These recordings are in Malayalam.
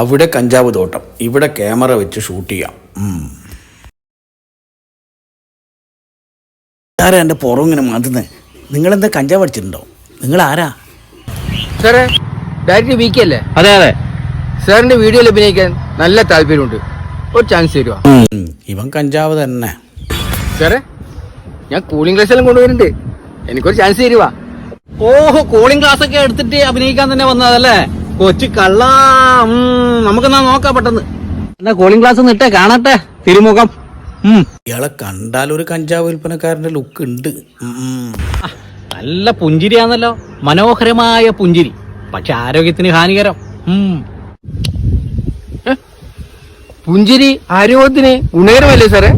അവിടെ കഞ്ചാവ് തോട്ടം. ഇവിടെ ക്യാമറ വെച്ച് ഷൂട്ട് ചെയ്യാം. ആരാ എന്റെ പുറങ്ങിനെ മാറ്റുന്നത് നിങ്ങളെന്താ കഞ്ചാവ് അടിച്ചിട്ടുണ്ടോ? നിങ്ങൾ ആരാ സാറേ ഡയറക്ടർ വീക്ക് അല്ലേ? അതെ അതെ. സാറിന്റെ വീഡിയോയിൽ അഭിനയിക്കാൻ നല്ല താല്പര്യമുണ്ട്. ഒരു ചാൻസ് തരുവാ? ഇവൻ കഞ്ചാവ് തന്നെ. സാറേ ഞാൻ കൂളിംഗ് ഗ്ലാസ് എല്ലാം കൊണ്ടുവരുന്നുണ്ട്. എനിക്കൊരു ചാൻസ് തരുവാ. ഓഹോ കൂളിംഗ് ഗ്ലാസ് ഒക്കെ എടുത്തിട്ട് അഭിനയിക്കാൻ തന്നെ വന്നതല്ലേ? കൊച്ചു കള്ള നമുക്കെന്നാ നോക്കാം പെട്ടെന്ന്. എന്നാ കോളിംഗ് ക്ലാസ് നിട്ടേ കാണട്ടെ തിരുമുഖം. ഇയാളെ കണ്ടാൽ ഒരു കഞ്ചാവ് വിൽപ്പനക്കാരന്റെ ലുക്ക് ഉണ്ട്. നല്ല പുഞ്ചിരിയാണല്ലോ. മനോഹരമായ പുഞ്ചിരി. പക്ഷെ ആരോഗ്യത്തിന് ഹാനികരം. പുഞ്ചിരി ആരോഗ്യത്തിന് ഗുണകരമല്ലേ സാറേ?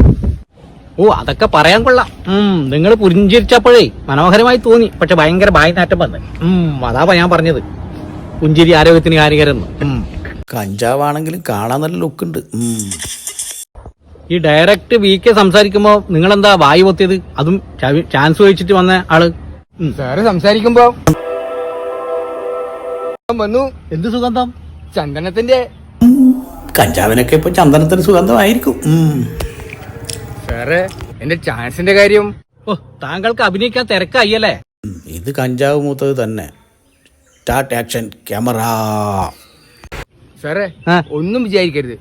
ഓ അതൊക്കെ പറയാൻ കൊള്ളാം. ഉം നിങ്ങൾ പുഞ്ചിരിച്ചപ്പോഴേ മനോഹരമായി തോന്നി. പക്ഷെ ഭയങ്കര ബായിനാറ്റം വന്ന്. ഉം അതാ ഞാൻ പറഞ്ഞത്. പുഞ്ചിരി ആരോഗ്യത്തിന് ഹാനികരം എന്ന്. കഞ്ചാവാണെങ്കിലും കാണാൻ നല്ല ലുക്ക് ഉണ്ട്. ഈ ഡയറക്റ്റ് വി കെ സംസാരിക്കുമ്പോ നിങ്ങൾ എന്താ വായി പൊത്തിയത്? അതും ചാൻസ് വെച്ചിട്ട് വന്ന ആൾ. സാറ് സംസാരിക്കുമ്പോ വന്നു. എന്ത് സുഗന്ധം? ചന്ദനത്തിന്റെ കഞ്ചാവിനൊക്കെ ഇപ്പൊ ചന്ദനത്തിന് സുഗന്ധമായിരിക്കും. സാറേ എന്റെ ചാൻസിന്റെ കാര്യം ഓ താങ്കൾക്ക് അഭിനയിക്കാൻ തിരക്കായി അല്ലേ? ഇത് കഞ്ചാവ് മൂത്തത് തന്നെ. സ്റ്റാർട്ട് ആക്ഷൻ ക്യാമറ സാറേ ഒന്നും വിചാരിക്കരുത്.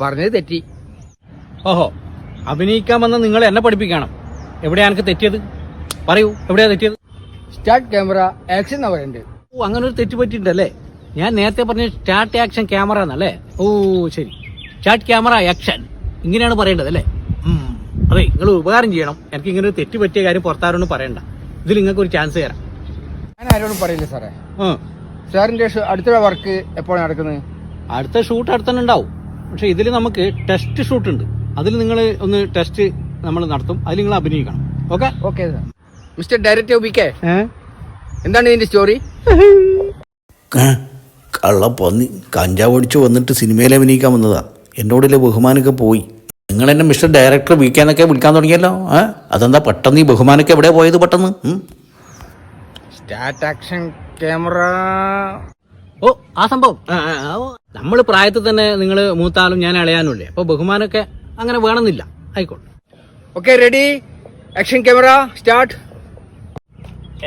പറഞ്ഞത് തെറ്റി. ഓഹോ അഭിനയിക്കാൻ വന്ന നിങ്ങൾ എന്നെ പഠിപ്പിക്കണം. എവിടെയാണ് എനിക്ക് തെറ്റിയത്? പറയൂ എവിടെയാ തെറ്റിയത്? സ്റ്റാർട്ട് ക്യാമറ ആക്ഷൻ എന്നാ പറയണ്ടത് ഓ അങ്ങനെ ഒരു തെറ്റ് പറ്റിയിട്ടുണ്ടല്ലേ? ഞാൻ നേരത്തെ പറഞ്ഞ സ്റ്റാർട്ട് ആക്ഷൻ ക്യാമറ എന്നല്ലേ? ഓ ശരി. സ്റ്റാർട്ട് ക്യാമറ ആക്ഷൻ ഇങ്ങനെയാണ് പറയേണ്ടത് അല്ലേ. അതെ നിങ്ങൾ ഉപകാരം ചെയ്യണം. എനിക്ക് ഇങ്ങനെ ഒരു തെറ്റ് പറ്റിയ കാര്യം പുറത്താരോട് പറയണ്ട. ഇതിൽ നിങ്ങൾക്ക് ഒരു ചാൻസ് തരാം. ഞാൻ ആരോടും പറയില്ല സാറേ. സാറിന്റെ അടുത്ത വർക്ക് എപ്പോഴാണ് നടക്കുന്നത്? അടുത്ത ഷൂട്ട് അടുത്തന്നെ ഉണ്ടാവും. പക്ഷെ ഇതിൽ നമുക്ക് ടെസ്റ്റ് ഷൂട്ട് ഉണ്ട്. അതിൽ നിങ്ങൾ ഒന്ന് ടെസ്റ്റ് നമ്മൾ നടത്തും. അതിൽ നിങ്ങൾ അഭിനയിക്കണം. Okay? Okay sir. Mister director K. എന്താണ് ഇതിന്റെ സ്റ്റോറി? കള്ള പന്നി കഞ്ചാവ് അടിച്ചു വന്നിട്ട് സിനിമയിൽ അഭിനയിക്കാൻ വന്നതാ. എന്നോടുള്ള ബഹുമാനൊക്കെ പോയി. നിങ്ങൾ എന്നെ മിസ്റ്റർ ഡയറക്ടർ വിളിക്കാന്നൊക്കെ വിളിക്കാൻ തുടങ്ങിയല്ലോ. ഏഹ് അതെന്താ പെട്ടെന്ന് ഈ ബഹുമാനൊക്കെ എവിടെ പോയത് പെട്ടെന്ന്? ഉം? സ്റ്റാർട്ട് ആക്ഷൻ ക്യാമറ ഓ ആ സംഭവം. നമ്മൾ പ്രായത്തിൽ തന്നെ നിങ്ങൾ മൂത്താലും ഞാൻ ഇളയാനുമില്ലേ? അപ്പൊ ബഹുമാനൊക്കെ അങ്ങനെ വേണമെന്നില്ല. ആയിക്കോട്ടെ. Okay ready action camera start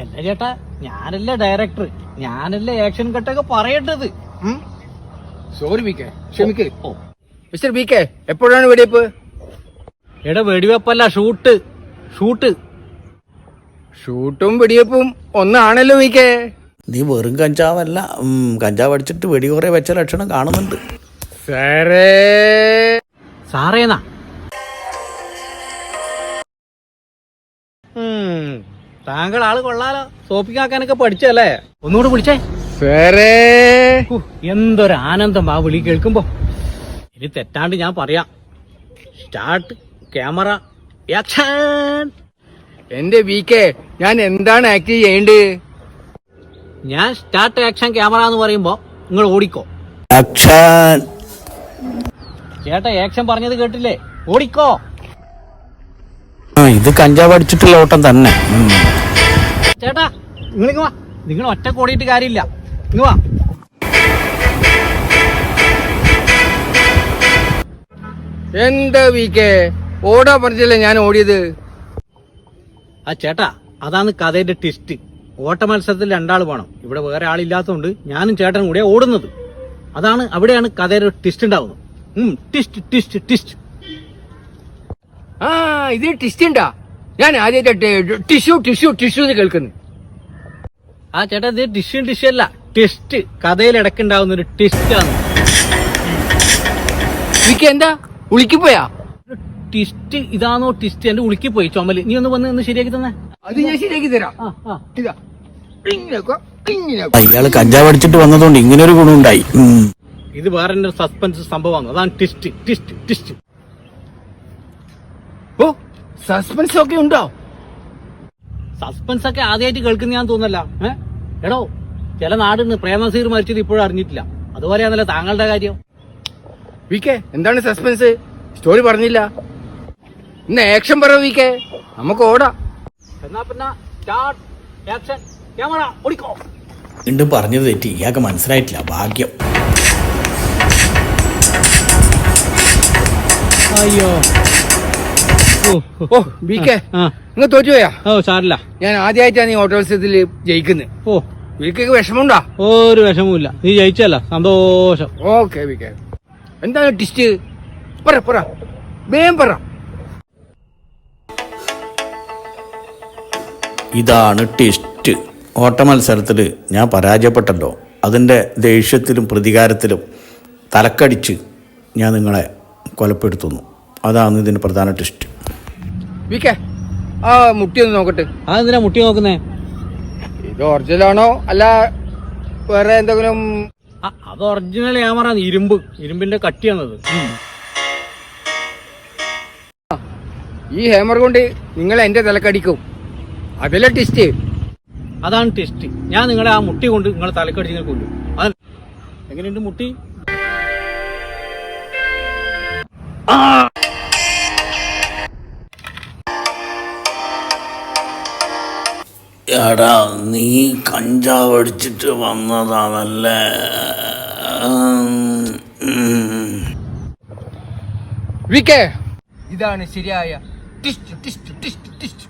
എന്റെ ചേട്ടാ ഞാനല്ലേ ഡയറക്ടർ ഞാനല്ലേ ആക്ഷൻ കട്ടൊക്കെ പറയേണ്ടത്. സോറി ബി കെ ക്ഷമിക്ക്. മിസ്റ്റർ ബി കെ എപ്പോഴാണ് വെടിവെപ്പ്? എടാ വെടിവെപ്പല്ല ഷൂട്ട് ഷൂട്ട് ഷൂട്ടും വെടിവെപ്പും. ഒന്നാണല്ലോ മീക്കെ. കെ നീ വെറും കഞ്ചാവല്ല കഞ്ചാവ് അടിച്ചിട്ട് വെടി കുറേ വെച്ച ലക്ഷണം കാണുന്നുണ്ട്. സാറേ. സാറേന്നാ താങ്കൾ ആൾ കൊള്ളാലോ. സോപ്പിക്കാക്കാനൊക്കെ പഠിച്ചല്ലേ ഒന്നുകൂടെ വിളിച്ചേ സാറേ. എന്തൊരു ആനന്ദം ആ വിളി കേൾക്കുമ്പോ. ഇനി തെറ്റാണ്ട് ഞാൻ പറയാം. സ്റ്റാർട്ട് ക്യാമറ ആക്ഷൻ എന്റെ വി കെ ഞാൻ എന്താണ് ആക്ട് ചെയ്യേണ്ടത്? ഞാൻ സ്റ്റാർട്ട് ആക്ഷൻ ക്യാമറ എന്ന് പറയുമ്പോ നിങ്ങൾ ഓടിക്കോ. ആക്ഷൻ ചേട്ടാ ആക്ഷൻ പറഞ്ഞത് കേട്ടില്ലേ? ഓടിക്കോ. ആ ഇത് കഞ്ചാവ് അടിച്ചിട്ടുള്ള ഓട്ടം തന്നെ. ചേട്ടാ നിങ്ങൾ വാ. നിങ്ങൾ ഒറ്റ ഓടിയിട്ട് കാര്യമില്ല. ഇങ്ങ് വാ. എന്താ വി കെ ഓടാ പറഞ്ഞില്ലേ ഞാൻ ഓടിയത്? ആ ചേട്ടാ അതാണ് കഥയുടെ ട്വിസ്റ്റ് ഓട്ട മത്സരത്തിൽ രണ്ടാൾ വേണം ഇവിടെ വേറെ ആളില്ലാത്തതുകൊണ്ട് ഞാനും ചേട്ടനും കൂടെ ഓടുന്നത്. അതാണ് അവിടെയാണ് കഥയുടെ ട്വിസ്റ്റ് ഉണ്ടാവുന്നത്. ട്വിസ്റ്റ് ട്വിസ്റ്റ് ടിസ്റ്റ് ആ ഇത് ട്വിസ്റ്റ് ഉണ്ടാ ഞാൻ ആദ്യമായിട്ട് ടിഷ്യൂ ടിഷ്യൂ ടിഷ്യൂ എന്ന് കേൾക്കുന്നു. ആ ചേട്ടാ ഇത് ടിഷ്യൂ ടിഷ്യൂ അല്ല. ടിസ്റ്റ് കഥയിൽ ഇടക്കുണ്ടാവുന്ന ഒരു ടിസ്റ്റ് ആണ്. എനിക്ക് എന്താ? ഉളിക്കിപ്പോയാ? ടിസ്റ്റ് ഇതാണോ ട്വിസ്റ്റ് എന്റെ ഉളുക്കി പോയി ചുമൽ. നീ ഒന്ന് വന്ന് ഒന്ന് ശരിയാക്കി തന്നെ. അത് ഞാൻ ശരിയാക്കി തരാം. ഇതാ. ഇയാൾ കഞ്ചാവ് അടിച്ചിട്ട് വന്നതുകൊണ്ട് ഇങ്ങനെ ഒരു ഗുണമുണ്ടായി. ഇത് വേറെ ഒരു സസ്പെൻസ് സംഭവമാണ്. അതാണ് ട്വിസ്റ്റ് ട്വിസ്റ്റ് ട്വിസ്റ്റ് ഓ സസ്പെൻസ് ഒക്കെ ഉണ്ടോ? സസ്പെൻസ് ഒക്കെ ആദ്യമായിട്ട് കേൾക്കുന്ന ഞാൻ തോന്നല്ല എടോ ചില നാടിന് പ്രേമസീർ മരിച്ചത് ഇപ്പോഴും അറിഞ്ഞിട്ടില്ല. അതുപോലെയാണല്ലോ താങ്കളുടെ കാര്യം. വി കെ എന്താണ് സസ്പെൻസ് സ്റ്റോറി പറഞ്ഞില്ല. ഇന്ന് ആക്ഷൻ പറ വി നമുക്ക് ഓടാം. എന്നാ പിന്നെ സ്റ്റാർട്ട് ആക്ഷൻ ക്യാമറ ഓടിക്കോ. വീണ്ടും പറഞ്ഞത് തെറ്റി. ഇയാൾക്ക് മനസ്സിലായിട്ടില്ല. ഭാഗ്യം. അയ്യോ. ഓ ഓ, ഓ വി കെ ആ നിങ്ങൾ തോറ്റുപോയാ ഓ സാറില്ല ഞാൻ ആദ്യമായിട്ടാണ് ഈ ഓട്ടോ മത്സരത്തിൽ ജയിക്കുന്നത് ഓ. വി കെക്ക് വിഷമമുണ്ടോ? ഒരു വിഷമവുമില്ല. നീ ജയിച്ചല്ല. സന്തോഷം. ഓക്കെ വി കെ എന്താണ് ടിസ്റ്റ് പറ പറ. വേഗം പറ. ഇതാണ് ടെസ്റ്റ്. ഓട്ട മത്സരത്തിൽ ഞാൻ പരാജയപ്പെട്ടല്ലോ. അതിന്റെ ദേഷ്യത്തിലും പ്രതികാരത്തിലും തലക്കടിച്ച് ഞാൻ നിങ്ങളെ കൊലപ്പെടുത്തുന്നു. അതാണ് ഇതിന്റെ പ്രധാന ടെസ്റ്റ്. ആ മുട്ടി ഒന്ന് നോക്കട്ടെ. അതെന്തിനാ മുട്ടി നോക്കുന്നേ? ഇത് ഒറിജിനലാണോ അല്ല വേറെ എന്തെങ്കിലും ആ, അത് ഒറിജിനൽ ക്യാമറ ഇരുമ്പ്. ഇരുമ്പിന്റെ കട്ടിയാണത്. ഈ ഹേമർ കൊണ്ട് നിങ്ങൾ എന്റെ തലക്കടിക്കും. അതല്ലേ ടെസ്റ്റ് അതാണ് ടെസ്റ്റ് ഞാൻ നിങ്ങളെ ആ മുട്ടി കൊണ്ട് നിങ്ങളെ തലക്കടിച്ച് നിങ്ങൾ കൊല്ലും. അത് എങ്ങനെയുണ്ട് മുട്ടി? എടാ നീ കഞ്ചാവ് അടിച്ചിട്ട് വന്നതാണല്ലേ? വി കെ ഇതാണ് ശരിയായ ടിസ്റ്റ് ടിസ്റ്റ് ടിസ്റ്റ് ടിസ്റ്റ്